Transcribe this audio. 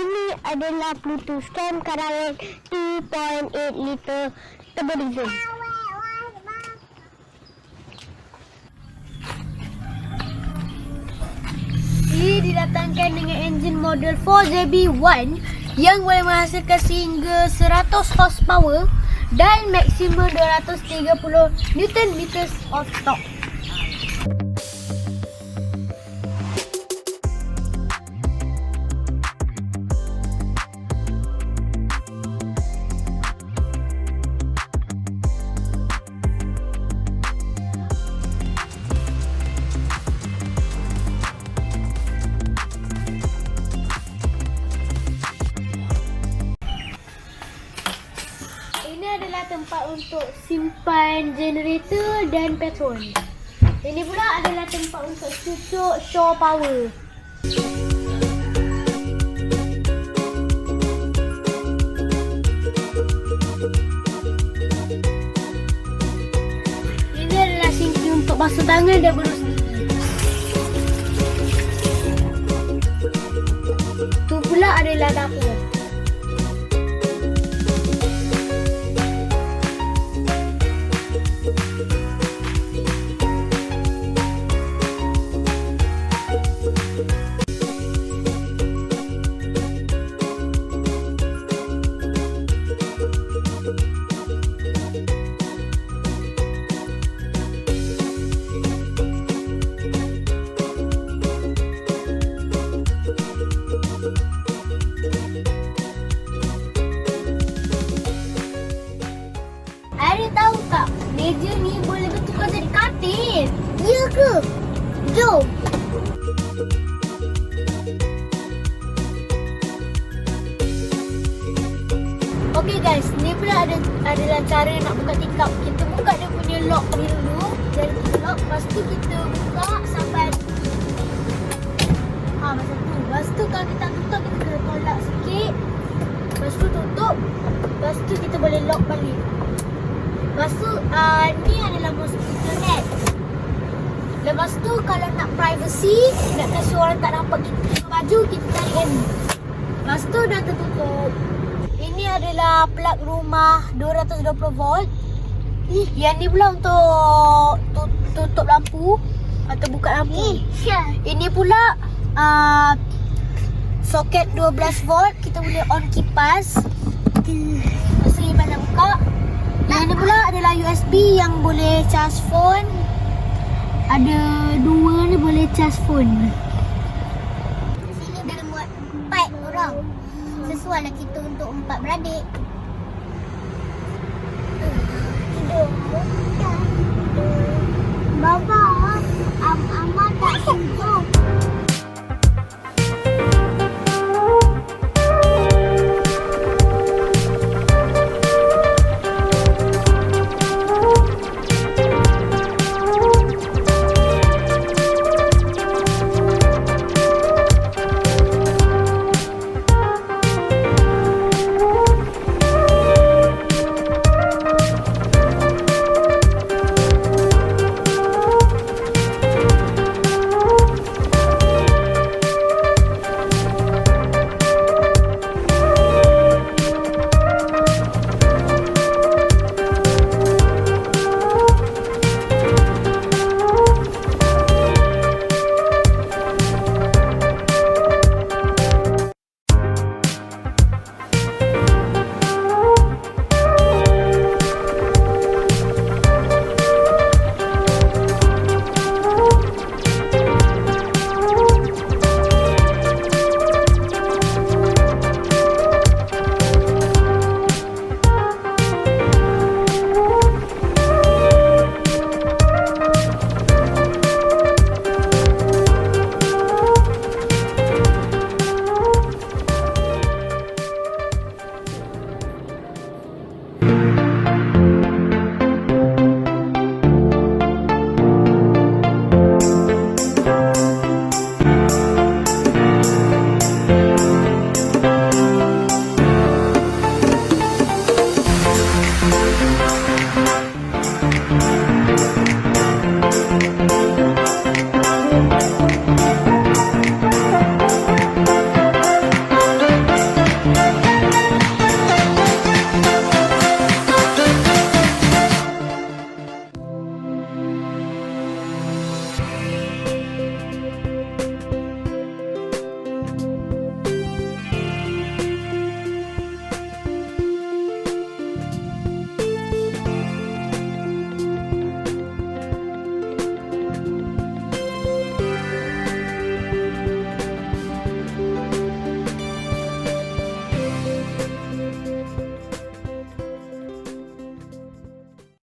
Ini adalah Bluetooth cam karangan 2.8 liter diesel. Ini didatangkan dengan enjin model 4ZB1 yang boleh menghasilkan sehingga 100 horsepower dan maksimum 230 Newton meters of torque. Tempat untuk simpan generator dan petrol. Ini pula adalah tempat untuk cucuk shore power. Ini adalah sinki untuk basuh tangan dan berus. Tu pula adalah dapur. Okay guys, ni pula ada adalah cara nak buka tingkap. Kita buka dia punya lock ni dulu. Jadi kita lock, lepas tu kita buka sampai Ha, macam tu. Lepas tu kalau kita tutup, kita kena tolak sikit. Lepas tu tutup. Lepas tu kita boleh lock balik. Lepas tu, uh, ni adalah mosquito net. Lepas tu, kalau nak privacy, nak kasi orang tak nampak kita pakai baju, kita tarik yang ni. Lepas tu, dah tertutup. Ini adalah plug rumah 220 volt. Yang ni pula untuk tu- tutup lampu atau buka lampu. Ini pula uh, soket 12 volt. Kita boleh on kipas. Lepas tu nak buka. Yang ni pula adalah USB yang boleh charge phone. Ada dua ni boleh charge phone. Sini dah muat empat orang. Sesuai lah kita untuk empat beradik. Tidur. Baba,